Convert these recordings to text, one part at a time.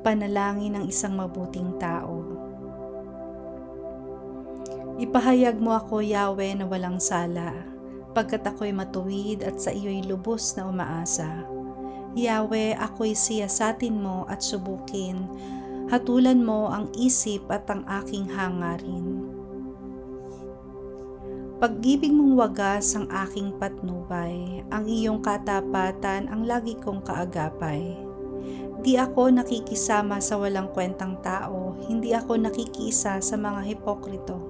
Panalangin ng isang mabuting tao. Ipahayag mo ako, Yahweh, na walang sala, pagkat ako'y matuwid at sa iyo'y lubos na umaasa. Yahweh, ako'y siyasatin mo at subukin, hatulan mo ang isip at ang aking hangarin. Pag-ibig mong wagas ang aking patnubay, ang iyong katapatan ang lagi kong kaagapay. Di ako nakikisama sa walang kwentang tao, hindi ako nakikiisa sa mga hipokrito.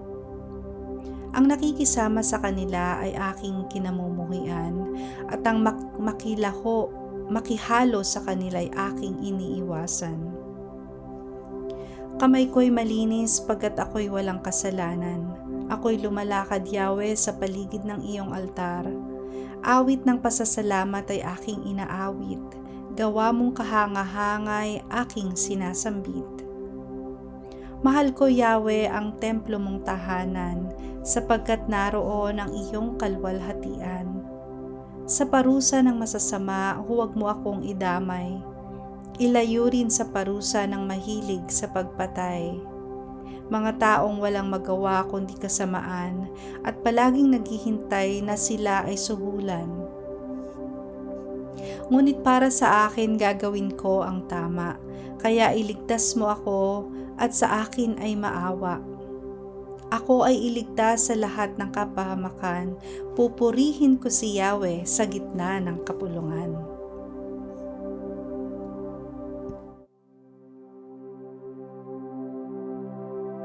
Ang nakikisama sa kanila ay aking kinamumuhian at ang mak- makilaho, makihalo sa kanila ay aking iniiwasan. Kamay ko'y malinis pagkat ako'y walang kasalanan. Ako'y lumalakad, Yahweh, sa paligid ng iyong altar. Awit ng pasasalamat ay aking inaawit. Gawa mong kahanga-hangay aking sinasambit. Mahal ko, Yahweh, ang templo mong tahanan, sapagkat naroon ang iyong kalwalhatian. Sa parusa ng masasama, huwag mo akong idamay. Ilayo rin sa parusa ng mahilig sa pagpatay. Mga taong walang magawa kundi kasamaan at palaging naghihintay na sila ay suhulan. Ngunit para sa akin gagawin ko ang tama, kaya iligtas mo ako at sa akin ay maawa. Ako ay iligtas sa lahat ng kapahamakan, pupurihin ko si Yahweh sa gitna ng kapulungan.